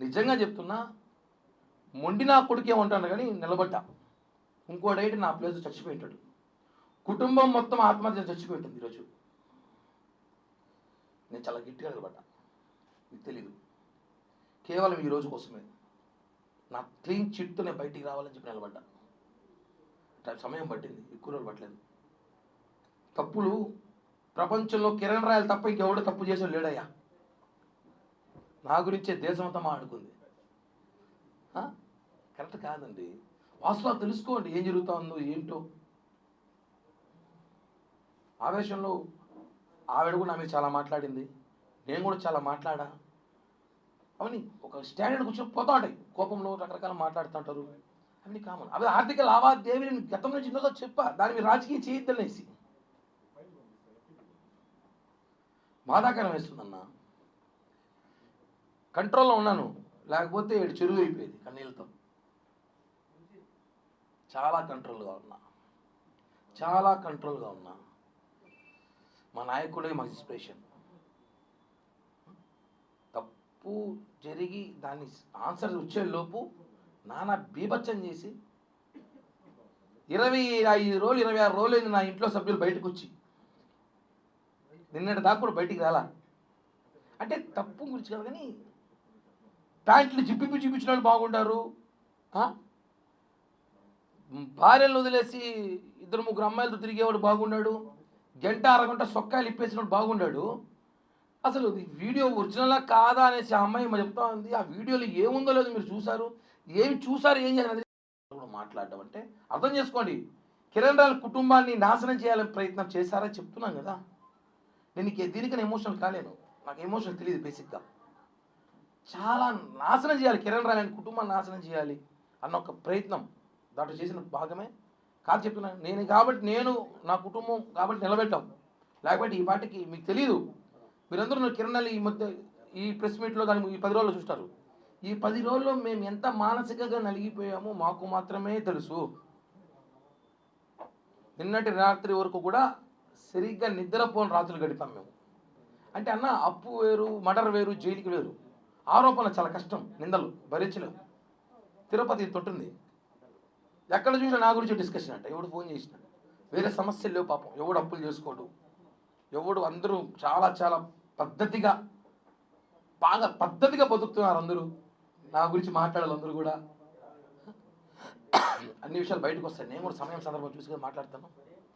నిజంగా చెప్తున్నా మొండి నా కొడుకే ఉంటాను కానీ నిలబడ్డా. ఇంకోడైతే నా ప్లేస్ చచ్చిపోయింటాడు. కుటుంబం మొత్తం ఆత్మహత్య చచ్చిపోయింటుంది ఈరోజు. నేను చాలా గట్టిగా నిలబడ్డా. మీకు తెలియదు కేవలం ఈ రోజు కోసమే. నా క్లీన్ చిట్తో నేను బయటికి రావాలని చెప్పి నిలబడ్డా. సమయం పట్టింది. ఎక్కువ రోజులు పట్టలేదు. తప్పులు ప్రపంచంలో కిరణ్ రాయలు తప్ప ఇంకెవడో తప్పు చేసే లేడయ్యా. నా గురించే దేశమంతమా ఆడుకుంది మాట్లాడుకుంది కరెక్ట్ కాదండి. వాస్తవాలు తెలుసుకోండి ఏం జరుగుతా ఉందో ఏంటో. ఆవేశంలో ఆవిడ కూడా నా మీద చాలా మాట్లాడింది. నేను కూడా చాలా మాట్లాడా? అవన్నీ ఒక స్టాండర్డ్ కూర్చొని పోతా ఉంటాయి. కోపంలో రకరకాల మాట్లాడుతుంటారు అవన్నీ కామన్ అవి ఆర్థిక లావాదేవీ నేను గతం నుంచి ఎన్నోదో చెప్పా. దాని మీద రాజకీయం చేయొద్దనేసి బాధాకరం వేస్తుందన్నా. కంట్రోల్లో ఉన్నాను. లేకపోతే వీడు చెరువు అయిపోయేది కన్నీళ్ళతో. చాలా కంట్రోల్గా ఉన్నా. చాలా కంట్రోల్గా ఉన్నా. మా నాయకుడే మా ఇన్స్పిరేషన్. తప్పు జరిగి దాన్ని ఆన్సర్ వచ్చేలోపు నానా బీభత్సం చేసి ఇరవై ఐదు రోజులు ఇరవై ఆరు రోజులు అయింది నా ఇంట్లో సభ్యులు బయటకు వచ్చి నిన్నటి దాకా కూడా బయటికి రాలా. అంటే తప్పు గురించి కాదు కానీ ప్యాంట్లు జిప్పిపి చూపించిన వాళ్ళు బాగుంటారు భార్యలను వదిలేసి ఇద్దరు ముగ్గురు అమ్మాయిలతో తిరిగేవాడు బాగున్నాడు గంట అరగంట సొక్కాయలు ఇప్పేసినప్పుడు బాగున్నాడు అసలు వీడియో ఒరిజినలా కాదా అనేసి ఆ అమ్మాయి చెప్తా ఉంది. ఆ వీడియోలో ఏముందో లేదో మీరు చూసారు ఏమి చూసారు ఏం చేయాలి కూడా మాట్లాడడం అంటే అర్థం చేసుకోండి. కిరణ్ రాయల కుటుంబాన్ని నాశనం చేయాలని ప్రయత్నం చేశారని చెప్తున్నాను కదా. నేను దీనికన్నా ఎమోషనల్ కాలేను. నాకు ఎమోషనల్ తెలియదు బేసిక్గా చాలా నాశనం చేయాలి. కిరణ్ రాయని కుటుంబాన్ని నాశనం చేయాలి అన్న ఒక ప్రయత్నం. దాంట్లో చేసిన భాగమే. కాదు చెప్తున్నాను నేను కాబట్టి నేను నా కుటుంబం కాబట్టి నిలబెట్టాం. లేకపోతే ఈ పాటికి మీకు తెలియదు మీరందరూ కిరణ్ ఈ మధ్య ఈ ప్రెస్ మీట్లో కానీ ఈ పది రోజుల్లో చూస్తారు. ఈ పది రోజుల్లో మేము ఎంత మానసికంగా నలిగిపోయామో మాకు మాత్రమే తెలుసు. నిన్నటి రాత్రి వరకు కూడా సరిగ్గా నిద్రపోని రాత్రులు గడిపాం మేము. అంటే అన్న అప్పు వేరు మర్డర్ వేరు జైలుకి వేరు. ఆరోపణలు చాలా కష్టం నిందలు భరించలేము తిరుపతి తొట్టుంది. ఎక్కడ చూసినా నా గురించి డిస్కషన్ అంట. ఎవడు ఫోన్ చేసిన. వేరే సమస్యలు లేవు పాపం. ఎవడు అప్పులు చేసుకోడు. ఎవడు అందరూ చాలా చాలా పద్ధతిగా బాగా పద్ధతిగా బతుకుతున్నారు అందరూ. నా గురించి మాట్లాడాలి అందరూ కూడా. అన్ని విషయాలు బయటకు వస్తాయి. నేను కూడా సమయం సందర్భం చూసుకొని మాట్లాడతాను.